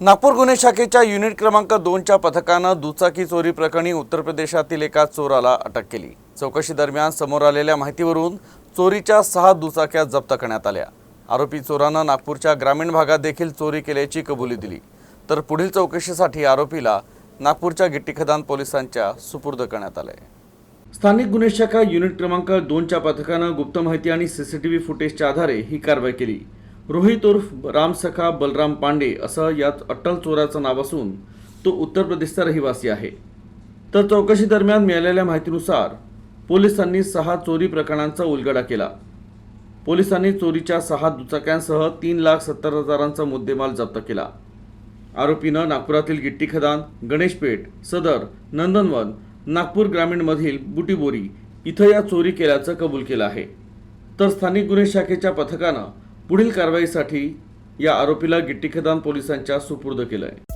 नागपूर गुन्हे शाखेच्या युनिट क्रमांक दोनच्या पथकानं दुचाकी चोरी प्रकरणी उत्तर प्रदेशातील एका चोराला अटक केली. चौकशी दरम्यान समोर आलेल्या माहितीवरून चोरीच्या सहा दुचाक्या जप्त करण्यात आल्या. आरोपी चोरानं नागपूरच्या ग्रामीण भागात देखील चोरी केल्याची कबुली दिली. तर पुढील चौकशीसाठी आरोपीला नागपूरच्या गिट्टीखदान पोलिसांच्या सुपूर्द करण्यात आले स्थानिक गुन्हे शाखा युनिट क्रमांक दोनच्या पथकानं गुप्त माहिती आणि सीसीटीव्ही फुटेजच्या आधारे ही कारवाई केली. रोहित उर्फ रामसखा बलराम पांडे असं यात अट्टल चोराचं नाव असून तो उत्तर प्रदेशचा रहिवासी आहे. तर चौकशी दरम्यान मिळालेल्या माहितीनुसार पोलिसांनी सहा चोरी प्रकरणांचा उलगडा केला. पोलिसांनी चोरीच्या सहा दुचाक्यांसह तीन लाख सत्तर हजारांचा मुद्देमाल जप्त केला. आरोपीनं नागपुरातील गिट्टी खदान गणेशपेठ सदर नंदनवन नागपूर ग्रामीणमधील बुटीबोरी इथं या चोरी केल्याचं कबूल केलं आहे. तर स्थानिक गुन्हे शाखेच्या पथकानं पुढील कारवाईसाठी या आरोपीला गिट्टीखदान पोलिसांच्या सुपूर्द केलं आहे